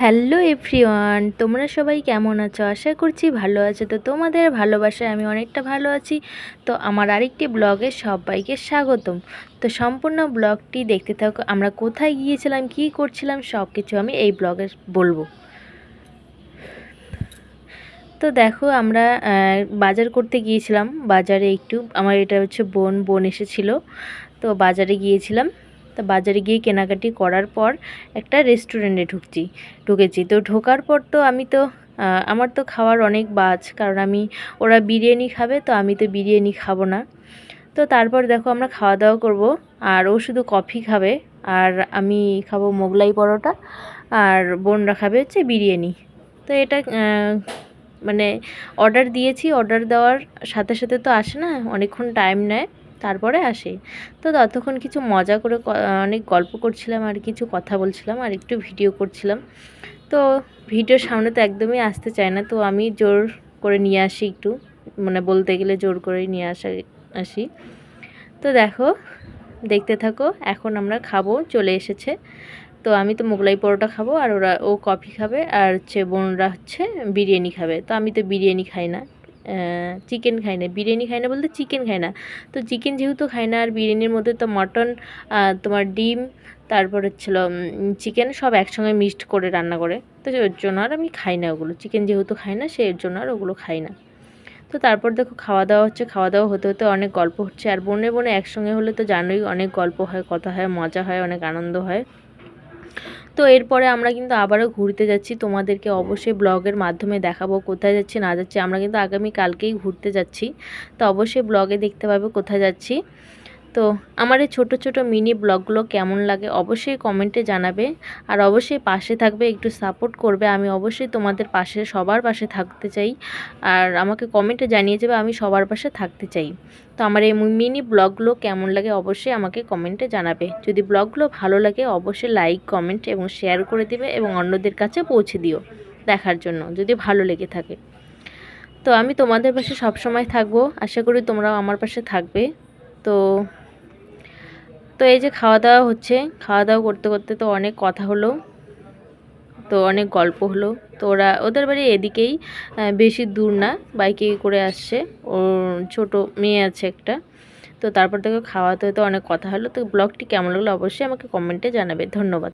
Hello everyone, তোমরা সবাই কেমন আছো? আশা করছি ভালো আছো। তো তোমাদের ভালোবাসায় আমি অনেকটা ভালো আছি। তো আমার আরেকটি ব্লগে সবাইকে স্বাগতম। তো সম্পূর্ণ ব্লগটি দেখতে থাকো, আমরা কোথায় গিয়েছিলাম, কি করছিলাম সব কিছু আমি এই ব্লগে বলব। তো দেখো, আমরা বাজার করতে গিয়েছিলাম। বাজারে একটু, আমার এটা হচ্ছে বোন বোন এসেছিল। তো বাজারে গিয়েছিলাম। তো বাজারে গিয়ে কেনাকাটি করার পর একটা রেস্টুরেন্টে ঢুকছি, ঢুকেছি। তো ঢোকার পর তো আমি তো আমার তো খাওয়ার অনেক বাজ, কারণ আমি, ওরা বিরিয়ানি খাবে, তো আমি তো বিরিয়ানি খাব না। তো তারপর দেখো আমরা খাওয়া দাওয়া করব, আর ও শুধু কফি খাবে, আর আমি খাব মোগলাই পরোটা, আর বোনরা খাবে হচ্ছে বিরিয়ানি। তো এটা মানে অর্ডার দিয়েছি অর্ডার দেওয়ার সাথে সাথে তো আসে না, অনেকক্ষণ টাইম নেয়। তারপরে আসে। তো ততক্ষণ কিছু মজা করে অনেক গল্প করছিলাম আর কিছু কথা বলছিলাম আর একটু ভিডিও করছিলাম। তো ভিডিওর সামনে তো একদমই আসতে চায় না, তো আমি জোর করে নিয়ে আসি একটু। মানে বলতে গেলে জোর করেই নিয়ে আসা, আসি। তো দেখো, দেখতে থাকো, এখন আমরা খাব, চলে এসেছে। তো আমি তো মোগলাই পরোটা খাব আর ওরা, ও কফি খাবে আর হচ্ছে বোনরা হচ্ছে বিরিয়ানি খাবে। তো আমি তো বিরিয়ানি খাই না। চিকেন খাই না, বিরিয়ানি খাই না বলতে চিকেন খাই না। তো চিকেন যেহেতু খাই না, আর বিরিয়ানির মধ্যে তো মটন তোমার ডিম, তারপর হচ্ছিল চিকেন সব একসঙ্গে মিক্সড করে রান্না করে। তো ওর জন্য আর আমি খাই না ওগুলো। চিকেন যেহেতু খাই না, সে এর জন্য আর ওগুলো খাই না। তো তারপর দেখো খাওয়া দাওয়া হচ্ছে, খাওয়া দাওয়া হতে হতে অনেক গল্প হচ্ছে। আর বনে বনে একসঙ্গে হলে তো জানোই অনেক গল্প হয়, কথা হয়, মজা হয়, অনেক আনন্দ হয়। তো এরপরে আমরা কিন্তু আবারও ঘুরতে যাচ্ছি। তোমাদেরকে অবশ্যই ব্লগের মাধ্যমে দেখাবো কোথায় যাচ্ছি, না যাচ্ছি। আমরা কিন্তু আগামী কালকেই ঘুরতে যাচ্ছি। তো অবশ্যই ব্লগে দেখতে পাবে কোথায় যাচ্ছি। তো আমার এই ছোটো ছোটো মিনি ব্লগগুলো কেমন লাগে অবশ্যই কমেন্টে জানাবে। আর অবশ্যই পাশে থাকবে, একটু সাপোর্ট করবে। আমি অবশ্যই তোমাদের পাশে, সবার পাশে থাকতে চাই। আর আমাকে কমেন্টে জানিয়ে যাবে, আমি সবার পাশে থাকতে চাই। তো আমার এই মিনি ব্লগগুলো কেমন লাগে অবশ্যই আমাকে কমেন্টে জানাবে। যদি ব্লগগুলো ভালো লাগে, অবশ্যই লাইক, কমেন্ট এবং শেয়ার করে দিবে এবং অন্যদের কাছে পৌঁছে দিও দেখার জন্য, যদি ভালো লেগে থাকে। তো আমি তোমাদের পাশে সবসময় থাকব। আশা করি তোমরাও আমার পাশে থাকবে। তো তো এই যে খাওয়া দাওয়া হচ্ছে খাওয়া দাওয়া করতে করতে তো অনেক কথা হলো, তো অনেক গল্প হলো, তো ওরা, ওদের বাড়ি এদিকেই বেশি দূর না, বাইকে করে আসছে, ওর ছোট মেয়ে আছে একটা, তো তারপর থেকে খাওয়াতে হতে অনেক কথা হলো, তো ব্লগটি কেমন লাগল অবশ্যই আমাকে কমেন্টে জানাবে, ধন্যবাদ।